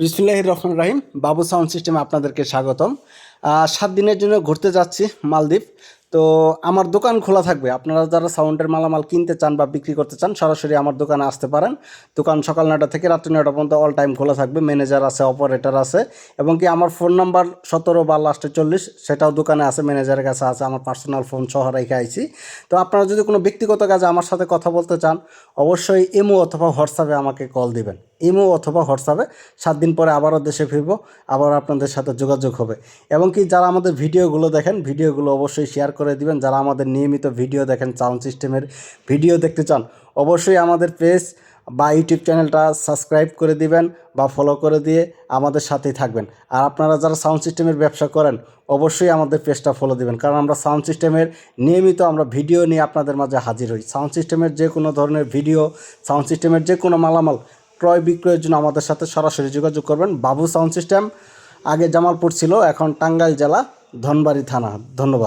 বিসমুল্লাহ রহমান রাহিম। বাবু সাউন্ড সিস্টেমে আপনাদেরকে স্বাগতম। সাত দিনের জন্য ঘুরতে যাচ্ছি মালদ্বীপ। তো আমার দোকান খোলা থাকবে। আপনারা যারা সাউন্ডের মালামাল কিনতে চান বা বিক্রি করতে চান, সরাসরি আমার দোকানে আসতে পারেন। দোকান সকাল নয়টা থেকে রাত্রি নয়টা পর্যন্ত অল টাইম খোলা থাকবে। ম্যানেজার আছে অপারেটর আছে। এবং কি আমার ফোন নাম্বার সতেরো বা লাস্টে চল্লিশ, সেটাও দোকানে আছে ম্যানেজারের কাছে আছে, আমার পার্সোনাল ফোন সহ রেখে আইছি। তো আপনারা যদি কোনো ব্যক্তিগত কাজে আমার সাথে কথা বলতে চান, অবশ্যই ইমো অথবা হোয়াটসঅ্যাপে আমাকে কল দিবেন। ইমো অথবা হোয়াটসঅ্যাপে। সাত দিন পরে আবারও দেশে ফিরব আবার আপনাদের সাথে যোগাযোগ হবে। এবং কি যারা আমাদের ভিডিওগুলো দেখেন, ভিডিওগুলো অবশ্যই শেয়ার করে দিবেন। যারা আমাদের নিয়মিত ভিডিও দেখেন সাউন্ড সিস্টেমের ভিডিও দেখতে চান, অবশ্যই আমাদের পেজ বা ইউটিউব চ্যানেলটা সাবস্ক্রাইব করে দিবেন বা ফলো করে দিয়ে আমাদের সাথেই থাকবেন। আর আপনারা যারা সাউন্ড সিস্টেমের ব্যবসা করেন, অবশ্যই আমাদের পেজটা ফলো দিবেন। কারণ আমরা সাউন্ড সিস্টেমের নিয়মিত আমরা ভিডিও নিয়ে আপনাদের মাঝে হাজির হই। সাউন্ড সিস্টেমের যে কোনো ধরনের ভিডিও সাউন্ড সিস্টেমের যে কোনো মালামাল ক্রয় বিক্রয়ের জন্য আমাদের সাথে সরাসরি যোগাযোগ করবেন। বাবু সাউন্ড সিস্টেম, আগে জামালপুর ছিল, এখন টাঙ্গাইল জেলা, ধনবাড়ি থানা। ধন্যবাদ।